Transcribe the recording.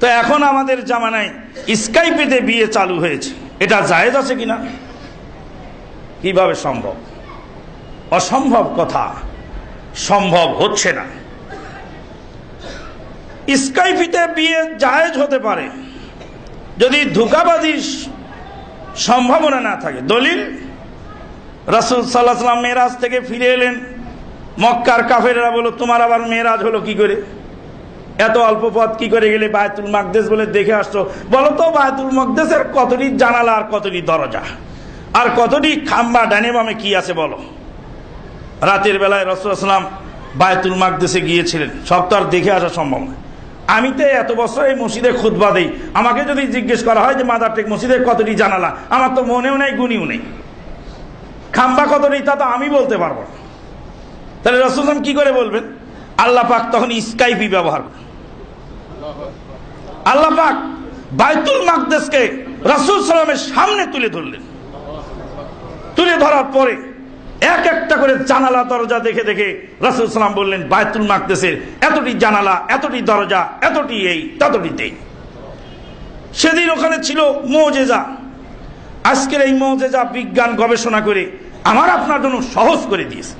তো এখন আমাদের জামানায় স্কাইপেতে বিয়ে চালু হয়েছে। এটা জায়েজ আছে কিনা? কীভাবে সম্ভব? অসম্ভব কথা। সম্ভব হচ্ছে না। স্কাইপিতে বিয়ে জায়েজ হতে পারে। যদি ধোকাবাজির সম্ভাবনা না থাকে। দলিল? রাসুল সাল্লাহ সাল্লাম মেয়েরাজ থেকে ফিরে এলেন। মক্কার কাফেরা বলো তোমার আবার মেয়েরাজ হলো কি করে? এত অল্প পথ কি করে গেলে বায়তুল মাকদেশ বলে দেখে আসছো? বলো তো বায়তুল মকদেশের কতটি জানালা আর কতটি দরজা? আর কতটি খাম্বা ডানে বামে কি আছে বলো? রাতের বেলায় রসুলাম বায়তুল মাকদেশে গিয়েছিলেন। সব তো আর দেখে আসা সম্ভব না। আমি তো এত বছর এই মসজিদে খুদবা দেই। আমাকে যদি জিজ্ঞেস করা হয় যে, মাদার টেক মসজিদের কতটি জানালা? আমার তো মনেও নেই, গুণিও নেই। খাম্বা কতটি, তা তো আমি বলতে পারব না। তাহলে রসুলাম কি করে বলবেন? আল্লাহ পাক তখন স্কাইপি ব্যবহার করেন। আল্লাহ পাক বাইতুল মাকদেশকে রাসুল সালামের সামনে তুলে ধরলেন। তুলে ধরার পরে এক একটা করে জানালা, দরজা দেখে দেখে রাসুল সালাম বললেন বায়তুল মাকদেশের এতটি জানালা, এতটি দরজা, এতটি এই ততটি তেই সেদিন ওখানে ছিল মৌজেজা। আজকের এই মৌজেজা বিজ্ঞান গবেষণা করে আমার আপনার জন্য সহজ করে দিয়েছে।